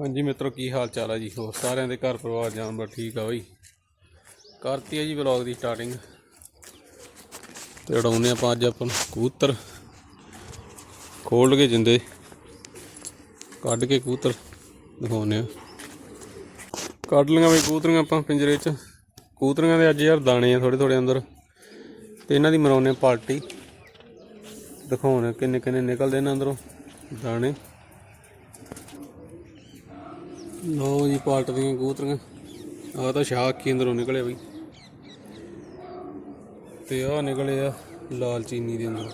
ਹਾਂਜੀ ਮਿੱਤਰੋ, ਕੀ ਹਾਲ ਚਾਲ ਹੈ ਜੀ? ਹੋਰ ਸਾਰਿਆਂ ਦੇ ਘਰ ਪਰਿਵਾਰ, ਜਾਨਵਰ ਠੀਕ ਆ ਬਈ? ਕਰਤੀ ਹੈ ਜੀ ਵਲੌਗ ਦੀ ਸਟਾਰਟਿੰਗ ਤੇ ਉਡਾਉਂਦੇ ਆਪਾਂ ਅੱਜ ਆਪਾਂ ਨੂੰ ਕਬੂਤਰ। ਖੋਲ ਕੇ ਜਿੰਦੇ। ਕੱਢ ਕੇ ਕਬੂਤਰ ਦਿਖਾਉਂਦੇ ਆ। ਕੱਢ ਲਈਆਂ ਬਈ ਕਬੂਤਰੀਆਂ ਆਪਾਂ ਪਿੰਜਰੇ 'ਚ। ਕਬੂਤਰੀਆਂ ਦੇ ਅੱਜ ਯਾਰ ਦਾਣੇ ਆ ਥੋੜੇ ਥੋੜੇ ਅੰਦਰ। ਤੇ ਇਹਨਾਂ ਦੀ ਮਰਾਉਂਦੇ ਆ ਪਾਰਟੀ। ਦਿਖਾਉਂਦੇ ਆ ਕਿੰਨੇ ਕਿੰਨੇ ਨਿਕਲਦੇ ਇਹਨਾਂ ਅੰਦਰੋਂ ਦਾਣੇ। ਲਓ ਜੀ ਪਾਲਟ ਦੀਆਂ ਕਬੂਤਰੀਆਂ। ਆਹ ਤਾਂ ਸ਼ਾਖ ਕੀ ਅੰਦਰੋਂ ਨਿਕਲੇ ਬਈ। ਤੇ ਆਹ ਨਿਕਲੇ ਆ ਲਾਲ ਚੀਨੀ ਦੇ ਅੰਦਰ।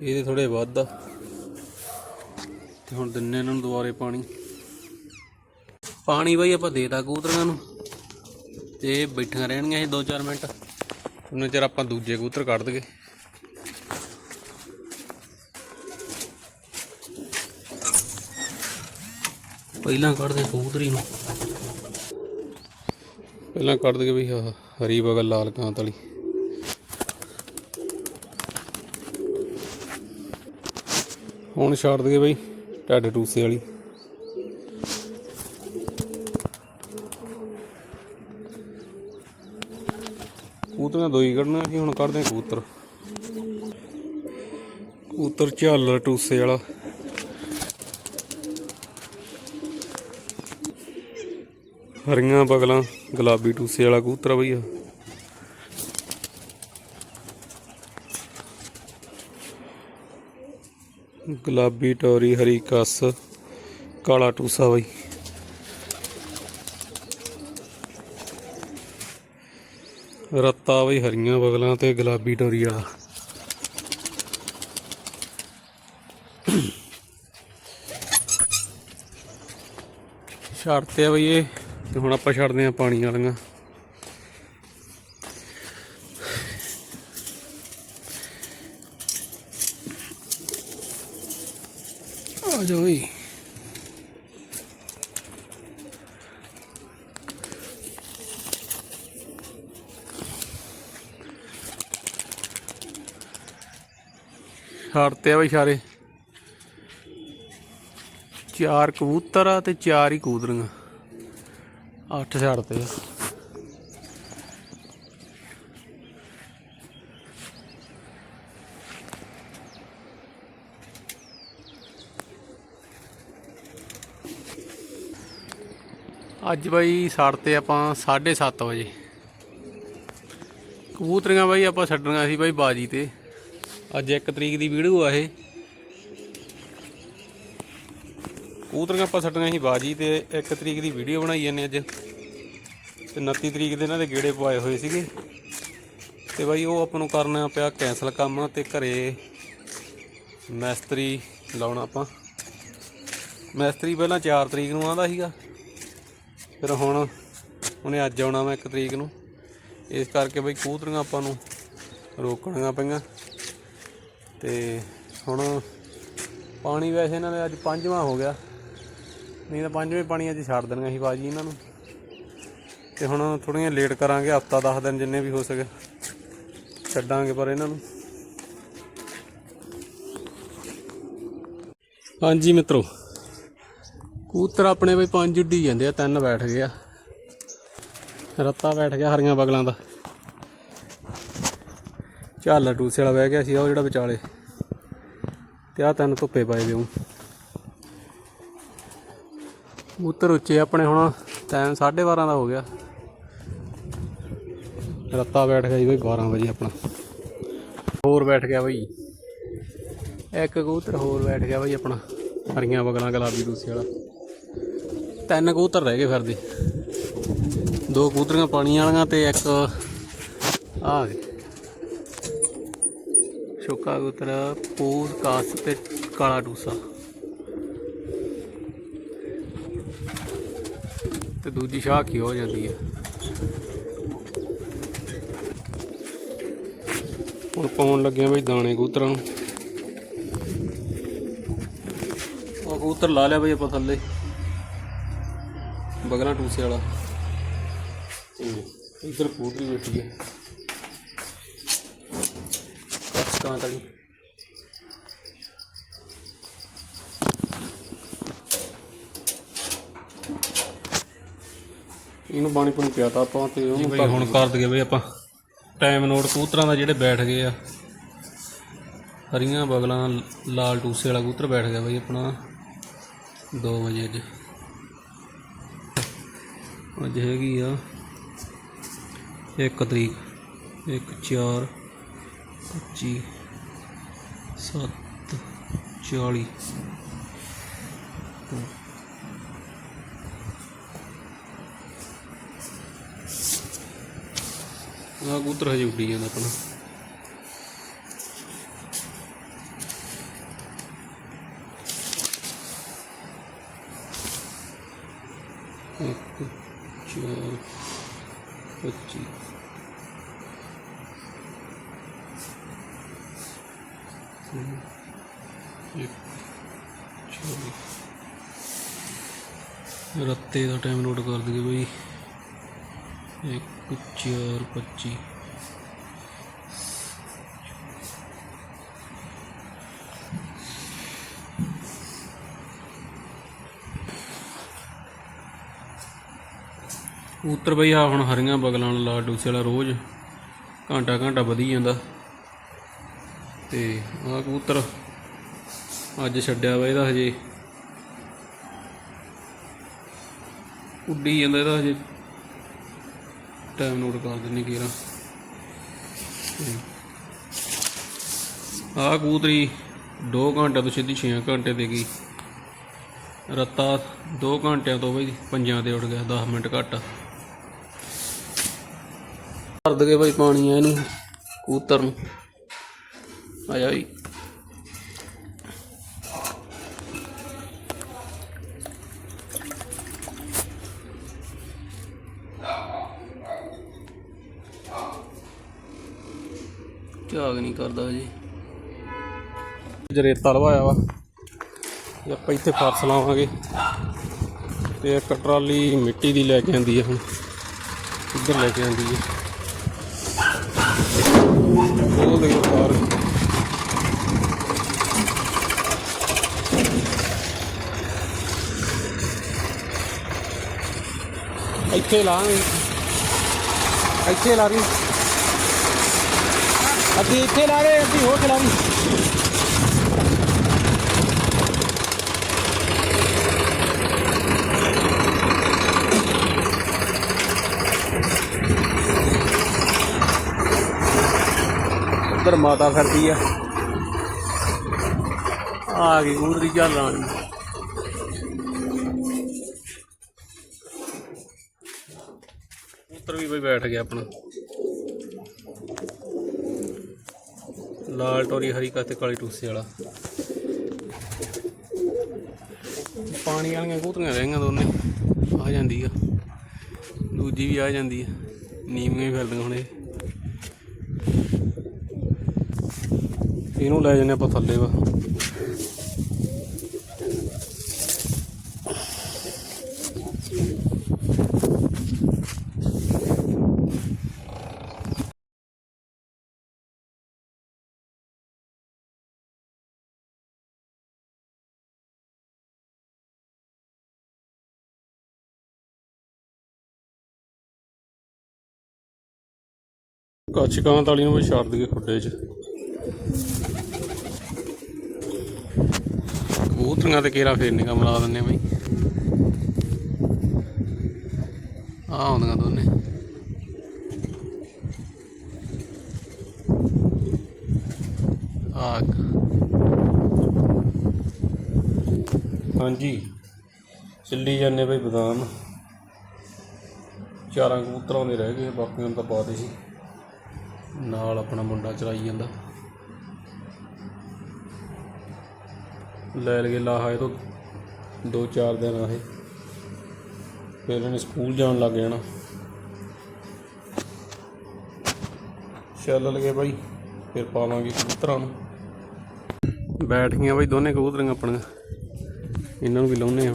ਇਹਦੇ ਥੋੜੇ ਵੱਧ ਆ। ਤੇ ਹੁਣ ਦਿੰਨੇ ਇਹਨਾਂ ਨੂੰ ਦੁਬਾਰੇ ਪਾਣੀ। ਪਾਣੀ ਬਈ ਆਪਾਂ ਦੇਤਾ ਕਬੂਤਰੀਆਂ ਨੂੰ। ਤੇ ਬੈਠੀਆਂ ਰਹਿਣਗੀਆਂ ਇਹ 2-4 ਮਿੰਟ। ਉਹਨਾਂ ਚਿਰ ਆਪਾਂ ਦੂਜੇ ਕਬੂਤਰ ਕੱਢ ਦਗੇ ਪਹਿਲਾਂ ਕੱਢਦੇ ਕਬੂਤਰੀ ਨੂੰ। ਪਹਿਲਾਂ ਕੱਢ ਦਗੇ ਬਈ ਆਹ ਹਰੀ ਬਗਲ ਲਾਲ ਕਾਂਤ ਵਾਲੀ ਹੁਣ ਛੱਡ ਦਗੇ ਬਈ ਢੱਡ ਟੂਸੇ ਵਾਲੀ। ਕਬੂਤਰਾਂ ਦੋ ਹੀ ਕੱਢਣਾ ਸੀ, ਹੁਣ ਕੱਢਦੇ ਹਾਂ ਕਬੂਤਰ। ਕਬੂਤਰ ਝਾਲਰ ਟੂਸੇ ਵਾਲਾ। ਹਰੀਆਂ ਬਗਲਾਂ, ਗੁਲਾਬੀ ਟੂਸੇ ਵਾਲਾ ਕਬੂਤਰ ਬਈ ਆ ਗੁਲਾਬੀ ਟੋਰੀ, ਹਰੀ ਕੱਸ, ਕਾਲਾ ਟੂਸਾ ਬਈ। ਰੱਤਾ ਬਈ ਹਰੀਆਂ ਬਗਲਾਂ ਤੇ ਗੁਲਾਬੀ ਟੋਰੀ ਵਾਲਾ। ਛੱਡਤੇ ਆ ਬਈ ਇਹ। ਤੇ ਹੁਣ ਆਪਾਂ ਛੱਡਦੇ ਆ ਪਾਣੀ ਵਾਲੀਆਂ। ਆ ਜਾਓ ਈ ਛੱਡਤੇ ਆ ਵੀ ਸਾਰੇ। ਚਾਰ ਕਬੂਤਰ ਆ ਤੇ ਚਾਰ ਹੀ ਕੂਦਰੀਆਂ। ਅੱਠ 8000 ਤੇ। ਅੱਜ ਬਾਈ ਸਾੜਤੇ ਆਪਾਂ 7:30 ਵਜੇ। ਕਬੂਤਰੀਆਂ ਬਾਈ ਆਪਾਂ ਛੱਡਣਾ ਸੀ ਬਾਈ ਬਾਜੀ ਤੇ। ਅੱਜ 1 ਤਰੀਕ ਦੀ ਵੀਡੀਓ ਆ ਇਹ। ਕਬੂਤਰੀਆਂ ਆਪਾਂ ਛੱਡੀਆਂ ਸੀ ਬਾਜੀ ਤੇ 1 ਤਰੀਕ ਦੀ ਵੀਡੀਓ ਬਣਾਈ ਜਾਂਦੇ ਅੱਜ। ਤੇ 29 ਤਰੀਕ ਦੇ ਇਹਨਾਂ ਦੇ ਗੇੜੇ ਪਵਾਏ ਹੋਏ ਸੀਗੇ। ਤੇ ਬਾਈ ਉਹ ਆਪਾਂ ਨੂੰ ਕਰਨਾ ਪਿਆ ਕੈਂਸਲ ਕੰਮ ਤੇ ਘਰੇ ਮੈਸਤਰੀ ਲਾਉਣਾ ਆਪਾਂ। ਮੈਸਤਰੀ ਪਹਿਲਾਂ 4 ਤਰੀਕ ਨੂੰ ਆਂਦਾ ਸੀਗਾ। ਫਿਰ ਹੁਣ ਉਹਨੇ ਅੱਜ ਆਉਣਾ ਮੈਂ 1 ਤਰੀਕ ਨੂੰ। ਇਸ ਕਰਕੇ ਬਈ ਕੂਤਰੀਆਂ ਆਪਾਂ ਨੂੰ ਰੋਕਣੀਆਂ ਪਈਆਂ। ਤੇ ਹੁਣ ਪਾਣੀ ਵੈਸੇ ਇਹਨਾਂ ਦੇ ਅੱਜ ਪੰਜਵਾਂ ਹੋ ਗਿਆ। ਨਹੀਂ ਤਾਂ ਪੰਜਵੇਂ ਪਾਣੀ ਅੱਜ ਛੱਡ ਦੇਣੀਆਂ ਸੀ ਬਾਜੀ ਇਹਨਾਂ ਨੂੰ। ਤੇ ਹੁਣ ਥੋੜੀਆਂ ਲੇਟ ਕਰਾਂਗੇ, ਹਫਤਾ 10 ਦਿਨ ਜਿੰਨੇ ਵੀ ਹੋ ਸਕੇ। ਛੱਡਾਂਗੇ ਪਰ ਇਹਨਾਂ ਨੂੰ। ਹਾਂਜੀ ਮਿੱਤਰੋ ਕੂਤਰ ਆਪਣੇ ਬਈ ਪੰਜ ਉੱਡੀ ਜਾਂਦੇ ਆ, ਤਿੰਨ ਬੈਠ ਗਏ ਆ। ਰੱਤਾ ਬੈਠ ਗਿਆ ਹਰੀਆਂ ਬਗਲਾਂ ਦਾ। ਝਾਲਾ ਟੂਸੇ ਵਾਲਾ ਬਹਿ ਗਿਆ ਸੀ ਉਹ ਜਿਹੜਾ ਵਿਚਾਲੇ। ਤੇ ਆ ਤਿੰਨ ਧੁੱਪੇ ਪਾਏ ਵੇ ਉਹ। ਕਬੂਤਰ ਉੱਚੇ ਆਪਣੇ ਹੁਣ ਟਾਈਮ 12:30 ਦਾ ਹੋ ਗਿਆ। ਰੱਤਾ ਬੈਠ ਗਿਆ ਜੀ ਬਈ 12 ਵਜੇ ਆਪਣਾ। ਹੋਰ ਬੈਠ ਗਿਆ ਬਈ। ਇੱਕ ਕਬੂਤਰ ਹੋਰ ਬੈਠ ਗਿਆ ਬਈ ਆਪਣਾ, ਹਰੀਆਂ ਬਗਲਾਂ ਗੁਲਾਬੀ ਦੂਸੇ ਵਾਲਾ। ਤਿੰਨ ਕਬੂਤਰ ਰਹਿ ਗਏ ਫਿਰਦੇ ਦੋ। ਕਬੂਤਰੀਆਂ ਪਾਣੀ ਵਾਲੀਆਂ ਤੇ ਇੱਕ ਆ ਗਏ। ਸ਼ੋਕਾ ਕਬੂਤਰ ਪੂਸ ਕਾਸ ਤੇ ਕਾਲਾ ਟੂਸਾ ਤੇ ਦੂਜੀ ਸ਼ਾਖ ਹੀ ਹੋ ਜਾਂਦੀ ਹੈ? ਹੁਣ ਪਾਉਣ ਲੱਗੇ ਆ ਬਈ ਦਾਣੇ ਕਬੂਤਰਾਂ ਨੂੰ। ਉਹ ਕਬੂਤਰ ਲਾ ਲਿਆ ਬਈ ਆਪਾਂ ਥੱਲੇ। ਬਗਲਾ ਟੂਸੇ ਵਾਲਾ। ਇੱਧਰ ਕਬੂਤਰੀ ਬੈਠੀ ਹੈ। ਕਾਂ ਇਹਨੂੰ ਪਾਣੀ ਪੁਣੀ ਪਿਆਤਾ ਆਪਾਂ ਤੇ ਬਈ ਹੁਣ ਕਰ ਦਈਏ ਬਈ ਆਪਾਂ। ਟਾਈਮ ਨੋਟ ਕਬੂਤਰਾਂ ਦਾ ਜਿਹੜੇ ਬੈਠ ਗਏ ਆ। ਹਰੀਆਂ ਬਗਲਾਂ ਲਾਲ ਟੂਸੇ ਵਾਲਾ ਕਬੂਤਰ ਬੈਠ ਗਿਆ ਬਈ ਆਪਣਾ। 2 ਵਜੇ ਅੱਜ। ਅੱਜ ਹੈਗੀ ਆ 1 ਤਰੀਕ 1 4 25 7 40 ਆ ਕਬੂਤਰ ਹਜੇ ਉੱਡੀ ਜਾਂਦਾ ਆਪਣਾ। ਇੱਕ, ਚਾਰ, ਪੱਚੀ। ਇੱਕ ਚੌਵੀ ਰੱਤੇ ਦਾ ਟਾਈਮ ਨੋਟ ਕਰ ਦਈਏ ਬਈ। ਇੱਕ ਚਾਰ ਪੱਚੀ ਕਬੂਤਰ ਬਈ ਆ ਹੁਣ ਹਰੀਆਂ ਬਗਲਾਂ ਵਾਲਾ ਲਾਲ ਡੂਸੇ ਵਾਲਾ ਰੋਜ਼ ਘੰਟਾ ਘੰਟਾ ਵਧੀ ਜਾਂਦਾ ਤੇ ਆ ਕਬੂਤਰ ਅੱਜ ਛੱਡਿਆ ਵਾ ਇਹਦਾ ਹਜੇ ਉੱਡੀ ਜਾਂਦਾ ਇਹਦਾ ਹਜੇ ਟਾਈਮ ਨੋਟ ਕਰ ਦਿੰਨੇ ਕੀਰਾ ਆ ਕੂਤਰੀ 2 ਘੰਟੇ ਤੋਂ ਸਿੱਧੀ 6 ਘੰਟੇ ਤੇ ਗਈ। ਰੱਤਾ 2 ਘੰਟਿਆਂ ਤੋਂ ਬਈ ਪੰਜਾਂ ਤੇ ਉੱਡ ਗਿਆ 10 ਮਿੰਟ ਘੱਟ। ਕਰ ਦਗੇ ਬਈ ਪਾਣੀ ਆ ਇਹਨੂੰ ਕੂਤਰ ਨੂੰ। ਆ ਜਾ ਬਈ। ਝਾਗ ਨਹੀਂ ਕਰਦਾ ਜੀ ਜਰੇਤਾ ਲਵਾਇਆ ਵਾ। ਤੇ ਆਪਾਂ ਇੱਥੇ ਫਰਸ਼ ਲਾਵਾਂਗੇ। ਤੇ ਇੱਕ ਟਰਾਲੀ ਮਿੱਟੀ ਦੀ ਲੈ ਕੇ ਆਂਦੀ ਹੈ ਹੁਣ। ਇੱਧਰ ਲੈ ਕੇ ਆਂਦੀ ਹੈ ਉਹ ਦੇਖੋ ਬਾਹਰ। ਇੱਥੇ ਲਾਵਾਂਗੇ ਇੱਥੇ ਲਾ ਰਹੀ। ਅੱਧੀ ਇੱਥੇ ਲਾ ਰਹੇ ਅੱਧੀ ਹੋਰ ਚਲਾ ਰਹੀ ਉੱਧਰ ਮਾਤਾ ਫਿਰਦੀ ਆ। ਆ ਗਈ ਉਧਰੀ ਚੱਲ ਰਾਣੀ। ਉੱਤਰ ਵੀ ਬਈ ਬੈਠ ਗਿਆ ਆਪਣਾ। ਲਾਲ ਟੋਰੀ ਹਰੀ ਕਾਤੇ ਕਾਲੀ ਟੂਸੇ ਵਾਲਾ। ਪਾਣੀ ਵਾਲੀਆਂ ਕੂਤਰੀਆਂ ਰਹਿੰਗੀਆਂ ਦੋਨੇ, ਆ ਜਾਂਦੀ ਆ। ਦੂਜੀ ਵੀ ਆ ਜਾਂਦੀ ਆ, ਨੀਵੀਆਂ ਵੀ ਫਿਰਦੀਆਂ ਹੁਣ ਇਹ। ਇਹਨੂੰ ਲੈ ਜਾਂਦੇ ਆਪਾਂ ਥੱਲੇ ਵਾ। ਕੱਚ ਕਾਂ ਵਾਲੀਆਂ ਵੀ ਛੱਡ ਦਈਏ ਖੁੱਡੇ 'ਚ। ਕਬੂਤਰੀਆਂ ਤੇ ਕੇਰਾ ਫੇਰਨੇ ਕੰਮ ਲਾ ਦਿੰਨੇ ਬਈ। ਆ ਆਉਂਦੀਆਂ ਦੋਨੇ। ਆ ਹਾਂਜੀ। ਚੱਲੀ ਜਾਂਦੇ ਬਈ ਬਦਾਮ। ਚਾਰਾਂ ਕਬੂਤਰਾਂ ਦੇ ਰਹਿ ਗਏ ਬਾਕੀਆਂ ਨੂੰ ਤਾਂ ਪਾ ਦੇ ਸੀ ਨਾਲ ਆਪਣਾ ਮੁੰਡਾ ਚਲਾਈ ਜਾਂਦਾ। ਲੈ ਲਗੇ ਲਾਹਾ, ਇਹ ਤੋਂ ਦੋ ਚਾਰ ਦਿਨ ਆਹੇ ਫਿਰ ਇਹਨੇ ਸਕੂਲ ਜਾਣ ਲੱਗ ਜਾਣਾ। ਚੱਲ ਲਗੇ ਬਾਈ, ਫਿਰ ਪਾਵਾਂਗੇ ਕਬੂਤਰਾਂ ਨੂੰ। ਬੈਠ ਗਈਆਂ ਬਾਈ ਦੋਨੇ ਕਬੂਤਰੀਆਂ ਆਪਣੀਆਂ। ਇਹਨਾਂ ਨੂੰ ਵੀ ਲਾਉਨੇ ਆ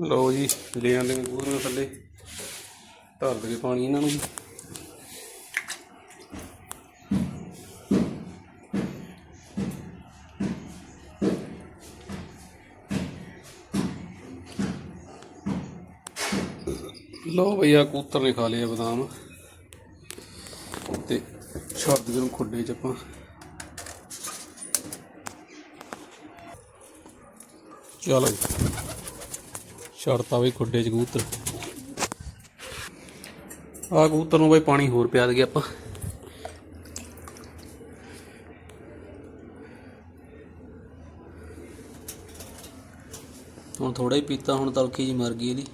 ਲਓ ਜੀ, ਲੈ ਆਂਦੇ ਨੇ ਥੱਲੇ। ਧਰ ਦਗੇ ਪਾਣੀ ਇਹਨਾਂ ਨੂੰ ਵੀ ਲੋ ਭਈਆ ਕੂਤਰ ਨੇ ਖਾ ਲਿਆ ਬਦਾਮ। ਤੇ ਛੱਡ ਦੇ ਨੂੰ ਖੁੱਡੇ ਚ ਆਪਾਂ। ਚਲੋ ਜੀ ਛੱਡਤਾ ਬਈ ਖੁੱਡੇ ਚ ਕਬੂਤਰ। ਆ ਕਬੂਤਰ ਨੂੰ ਬਈ ਪਾਣੀ ਹੋਰ ਪਿਆ ਦਗੇ ਆਪਾਂ। ਹੁਣ ਥੋੜਾ ਹੀ ਪੀਤਾ, ਹੁਣ ਤਲਖੀ ਜੀ ਮਰ ਗਈ ਇਹਦੀ।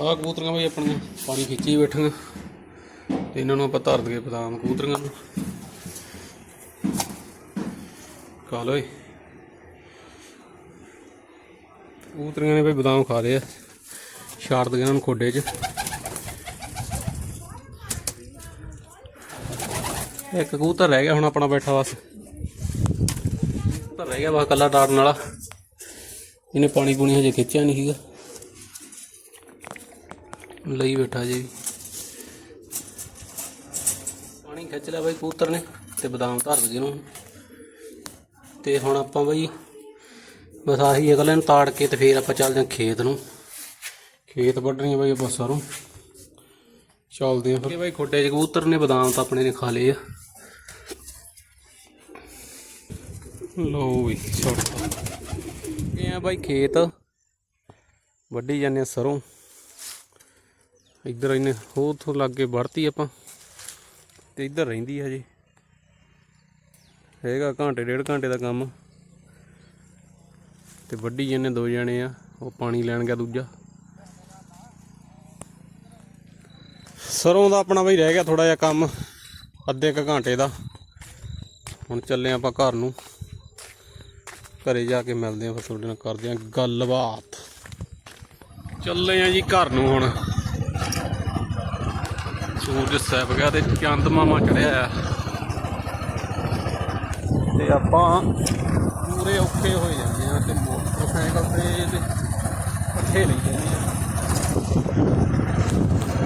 ਆਹ ਕਬੂਤਰੀਆਂ ਬਈ ਆਪਣੀਆਂ, ਪਾਣੀ ਖਿੱਚੀ ਬੈਠੀਆਂ। ਤੇ ਇਹਨਾਂ ਨੂੰ ਆਪਾਂ ਧਰ ਦਈਏ ਬਦਾਮ ਕਬੂਤਰੀਆਂ ਨੂੰ। ਖਾ ਲਓ ਏ ਕਬੂਤਰੀਆਂ ਨੇ ਬਈ ਬਦਾਮ ਖਾ ਲਏ ਆ। ਛਾੜ ਦਈਏ ਇਹਨਾਂ ਨੂੰ ਖੋਡੇ 'ਚ। ਇੱਕ ਕਬੂਤਰ ਰਹਿ ਗਿਆ ਹੁਣ ਆਪਣਾ ਬੈਠਾ ਬਸ। ਕਬੂਤਰ ਰਹਿ ਗਿਆ ਬਸ ਕੱਲਾ ਡਾਰਨ ਵਾਲਾ। ਇਹਨੇ ਪਾਣੀ ਪੂਣੀ ਹਜੇ ਖਿੱਚਿਆ ਨਹੀਂ ਸੀਗਾ। ਲਈ ਬੈਠਾ ਜੀ। ਪਾਣੀ ਖਿੱਚ ਲਿਆ ਬਾਈ ਕਬੂਤਰ ਨੇ ਤੇ ਬਦਾਮ ਧਰ ਦਗੇ ਨੂੰ ਤੇ ਹੁਣ ਆਪਾਂ ਬਾਈ ਬਸ ਆਹੀ ਅਗਲੇ ਨੂੰ ਤਾੜ ਕੇ ਤੇ ਫੇਰ ਆਪਾਂ ਚੱਲਦੇ ਹਾਂ ਖੇਤ ਨੂੰ। ਖੇਤ ਵੱਢਣੀ ਆ ਬਾਈ ਆਪਾਂ ਸਰੋਂ। ਚੱਲਦੇ ਆ ਫਿਰ। ਬਾਈ ਖੋਡੇ ਚ ਕਬੂਤਰ ਨੇ, ਬਦਾਮ ਤਾਂ ਆਪਣੇ ਨੇ ਖਾ ਲਏ ਆ। ਲੋ ਵੀ, ਛੋਟ। ਇਹ ਆ ਬਾਈ ਖੇਤ। ਵੱਢੀ ਜਾਂਦੇ ਆ ਸਰੋਂ। ਇੱਧਰ ਇਹਨੇ ਹੋਰ ਤੋਂ ਲੱਗੇ ਵੜਤੀ ਆਪਾਂ। ਤੇ ਇੱਧਰ ਰਹਿੰਦੀ ਹੈ ਜੀ ਹੈਗਾ ਘੰਟੇ, ਡੇਢ ਘੰਟੇ ਦਾ ਕੰਮ। ਤੇ ਵੱਡੀ ਜਣੇ ਦੋ ਜਣੇ ਆ, ਉਹ ਪਾਣੀ ਲੈਣ ਗਿਆ ਦੂਜਾ। ਸਰੋਂ ਦਾ ਆਪਣਾ ਬਈ ਰਹਿ ਗਿਆ ਥੋੜਾ ਜਿਹਾ ਕੰਮ, ਅੱਧੇ ਕ ਘੰਟੇ ਦਾ। ਹੁਣ ਚੱਲੇ ਆਪਾਂ ਘਰ ਨੂੰ। ਘਰੇ ਜਾ ਕੇ ਮਿਲਦੇ ਆ ਫਿਰ ਤੁਹਾਡੇ ਨਾਲ ਕਰਦੇ ਆ ਗੱਲਬਾਤ। ਚੱਲੇ ਆ ਜੀ ਘਰ ਨੂੰ ਹੁਣ। ਸੂਰਜ ਸਹਿਬ ਗਿਆ ਤੇ ਚੰਦ ਮਾਮਾ ਚੜਿਆ ਆ। ਤੇ ਆਪਾਂ ਪੂਰੇ ਔਖੇ ਹੋ ਜਾਂਦੇ ਆ ਤੇ ਮੋਟਰਸਾਈਕਲ ਤੇ ਤੇ ਪੱਠੇ ਲਈ ਜਾਂਦੇ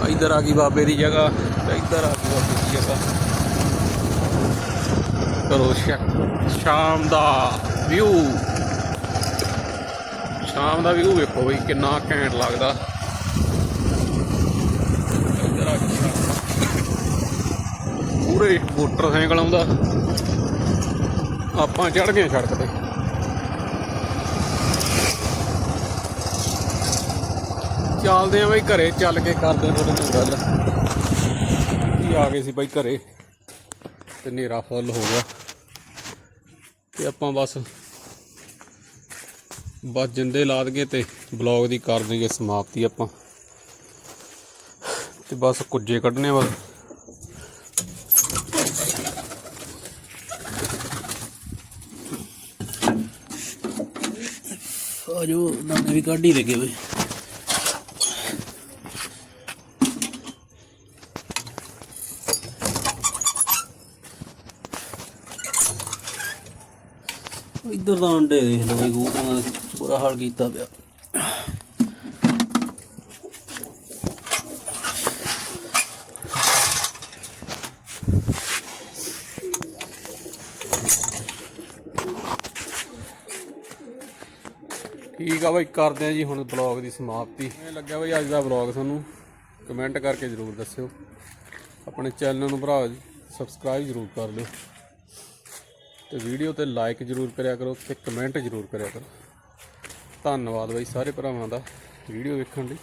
ਆ ਇੱਧਰ ਆ ਗਈ ਬਾਬੇ ਦੀ ਜਗ੍ਹਾ ਤੇ ਇੱਧਰ ਆ ਗਈ ਬਾਬੇ ਦੀ ਜਗ੍ਹਾ। ਕਰੋ ਸ਼ਾ- ਸ਼ਾਮ ਦਾ ਵਿਊ ਸ਼ਾਮ ਦਾ ਵਿਊ ਵੇਖੋ ਬਈ ਕਿੰਨਾ ਘੈਂਟ ਲੱਗਦਾ ਇੱਧਰ ਆ ਗਈ ਪੂਰੇ ਮੋਟਰਸਾਈਕਲ ਆਉਂਦਾ। ਆਪਾਂ ਚੜ ਗਏ ਸੜਕ ਤੇ। ਚੱਲਦੇ ਆ ਬਈ ਘਰੇ, ਚੱਲ ਕੇ ਕਰਦੇ ਆ ਤੁਹਾਡੇ ਨਾਲ ਗੱਲ। ਕੀ ਆ ਗਏ ਸੀ ਬਈ ਘਰੇ? ਤੇ ਹਨੇਰਾ ਫੁੱਲ ਹੋ ਗਿਆ। ਤੇ ਆਪਾਂ ਬਸ ਬਸ ਜਿੰਦੇ ਲਾ ਗਏ ਤੇ ਬਲੌਗ ਦੀ ਕਰ ਦਈਏ ਸਮਾਪਤੀ ਆਪਾਂ। ਤੇ ਬਸ ਕੁੱਜੇ ਕੱਢਨੇ ਬਸ। ਆਜੋ ਦਾਣੇ ਵੀ ਕੱਢ ਹੀ ਲੱਗੇ ਬਈ। ਇੱਧਰ ਦਾ ਅੰਡੇ ਦੇਖ ਲਓ ਬਈ ਕਬੂਤਰਾਂ ਬੁਰਾ ਹਾਲ ਕੀਤਾ ਪਿਆ। ਠੀਕ ਆ ਬਾਈ, ਕਰਦੇ ਆ ਜੀ ਹੁਣ ਬਲੌਗ ਦੀ ਸਮਾਪਤੀ। ਇਹ ਲੱਗਿਆ ਬਾਈ ਅੱਜ ਦਾ ਬਲੌਗ ਤੁਹਾਨੂੰ। ਕਮੈਂਟ ਕਰਕੇ ਜਰੂਰ ਦੱਸਿਓ। ਆਪਣੇ ਚੈਨਲ ਨੂੰ ਭਰਾ ਜੀ ਸਬਸਕ੍ਰਾਈਬ ਜਰੂਰ ਕਰ ਲਿਓ। ਤੇ ਵੀਡੀਓ ਤੇ ਲਾਈਕ ਜਰੂਰ ਕਰਿਆ ਕਰੋ ਤੇ ਕਮੈਂਟ ਜਰੂਰ ਕਰਿਆ ਕਰੋ। ਧੰਨਵਾਦ ਬਾਈ ਸਾਰੇ ਭਰਾਵਾਂ ਦਾ ਵੀਡੀਓ ਵੇਖਣ ਲਈ।